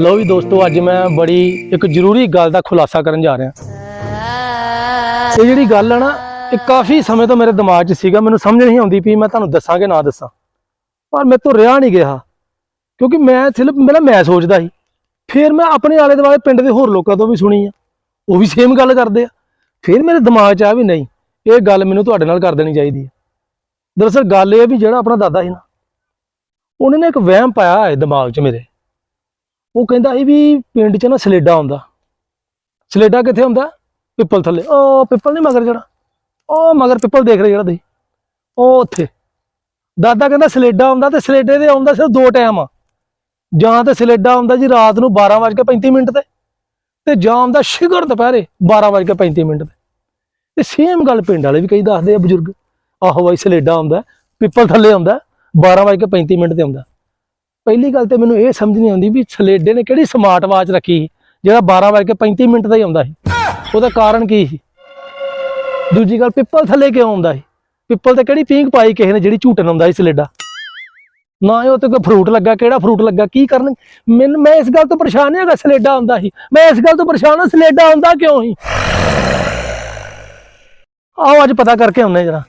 ਲੋ ਵੀ ਦੋਸਤੋ, ਅੱਜ ਮੈਂ ਬੜੀ ਇੱਕ ਜ਼ਰੂਰੀ ਗੱਲ ਦਾ ਖੁਲਾਸਾ ਕਰਨ ਜਾ ਰਿਹਾ। ਇਹ ਜਿਹੜੀ ਗੱਲ ਹੈ ਨਾ, ਇਹ ਕਾਫੀ ਸਮੇਂ ਤੋਂ ਮੇਰੇ ਦਿਮਾਗ 'ਚ ਸੀਗਾ, ਮੈਨੂੰ ਸਮਝ ਨਹੀਂ ਆਉਂਦੀ ਵੀ ਮੈਂ ਤੁਹਾਨੂੰ ਦੱਸਾਂ ਕਿ ਨਾ ਦੱਸਾਂ। ਪਰ ਮੇਰੇ ਤੋਂ ਰਿਹਾ ਨਹੀਂ ਗਿਆ। ਕਿਉਂਕਿ ਮੈਂ ਸਿਰਫ ਮੇਰਾ ਮੈਂ ਸੋਚਦਾ ਸੀ, ਫਿਰ ਮੈਂ ਆਪਣੇ ਆਲੇ ਦੁਆਲੇ ਪਿੰਡ ਦੇ ਹੋਰ ਲੋਕਾਂ ਤੋਂ ਵੀ ਸੁਣੀ ਆ। ਉਹ ਵੀ ਸੇਮ ਗੱਲ ਕਰਦੇ ਆ। ਫਿਰ ਮੇਰੇ ਦਿਮਾਗ 'ਚ ਆ ਵੀ ਨਹੀਂ, ਇਹ ਗੱਲ ਮੈਨੂੰ ਤੁਹਾਡੇ ਨਾਲ ਕਰ ਦੇਣੀ ਚਾਹੀਦੀ ਹੈ ਦਰਅਸਲ ਗੱਲ ਇਹ ਵੀ ਜਿਹੜਾ ਆਪਣਾ ਦਾਦਾ ਸੀ ਨਾ ਉਹਨੇ ਨਾ ਇੱਕ ਵਹਿਮ ਪਾਇਆ ਹੈ ਦਿਮਾਗ 'ਚ ਮੇਰੇ। ਉਹ ਕਹਿੰਦਾ ਸੀ ਵੀ ਪਿੰਡ 'ਚ ਨਾ ਸਲੇਡਾ ਹੁੰਦਾ। ਸਲੇਡਾ ਕਿੱਥੇ ਹੁੰਦਾ? ਪਿੱਪਲ ਥੱਲੇ। ਉਹ ਪਿੱਪਲ ਨਹੀਂ ਮਗਰ ਜਿਹੜਾ। ਉਹ ਮਗਰ ਪਿੱਪਲ ਦੇਖ ਰਹੇ ਜਿਹੜਾ ਤੁਸੀਂ ਉਹ ਉੱਥੇ। ਦਾਦਾ ਕਹਿੰਦਾ ਸਲੇਡਾ ਆਉਂਦਾ ਤੇ ਸਲੇਡੇ ਦੇ ਆਉਂਦਾ ਸਿਰਫ ਦੋ ਟਾਈਮ। ਆ ਜਾਂ ਤੇ ਸਲੇਡਾ ਆਉਂਦਾ ਜੀ ਰਾਤ ਨੂੰ 12:35 ਮਿੰਟ ਤੇ ਤੇ ਜਾਂ ਆਉਂਦਾ ਸ਼ਿਗਰ ਦੁਪਹਿਰੇ 12:35 ਮਿੰਟ ਤੇ। ਤੇ ਸੇਮ ਗੱਲ ਪਿੰਡ ਵਾਲੇ ਵੀ ਕਈ ਦੱਸਦੇ ਆ ਬਜ਼ੁਰਗ। ਆਹੋ ਬਾਈ ਸਲੇਡਾ ਆਉਂਦਾ ਪਿੱਪਲ ਥੱਲੇ ਆਉਂਦਾ 12:35 ਮਿੰਟ ਤੇ ਆਉਂਦਾ। ਪਹਿਲੀ ਗੱਲ ਤੇ ਮੈਨੂੰ ਇਹ ਸਮਝ ਨਹੀਂ ਆਉਂਦੀ ਵੀ ਸਲੇਡੇ ਨੇ ਕਿਹੜੀ ਸਮਾਰਟ ਵਾਚ ਰੱਖੀ ਸੀ, ਜਿਹੜਾ 12:35 ਮਿੰਟ ਦਾ ਹੀ ਆਉਂਦਾ ਸੀ। ਉਹਦਾ ਕਾਰਨ ਕੀ ਸੀ? ਦੂਜੀ ਗੱਲ, ਪਿੱਪਲ ਥੱਲੇ ਕਿਉਂ ਆਉਂਦਾ ਸੀ? ਪਿੱਪਲ ਤੇ ਕਿਹੜੀ ਪੀਂਘ ਪਾਈ ਕਿਸੇ ਨੇ ਜਿਹੜੀ ਝੂਟਣ ਆਉਂਦਾ ਸੀ ਸਲੇਡਾ ਨਾ ਹੀ ਉਹ ਤੇ ਕੋਈ ਫਰੂਟ ਲੱਗਾ, ਕਿਹੜਾ ਫਰੂਟ ਲੱਗਾ, ਕੀ ਕਰਨ? ਮੈਨੂੰ, ਮੈਂ ਇਸ ਗੱਲ ਤੋਂ ਪਰੇਸ਼ਾਨ ਨਹੀਂ ਹੈਗਾ ਸਲੇਡਾ ਆਉਂਦਾ ਸੀ। ਮੈਂ ਇਸ ਗੱਲ ਤੋਂ ਪਰੇਸ਼ਾਨ ਹਾਂ ਸਲੇਡਾ ਆਉਂਦਾ ਕਿਉਂ ਸੀ? ਆਓ ਅੱਜ ਪਤਾ ਕਰਕੇ ਆਉਨੇ ਜਰਾ।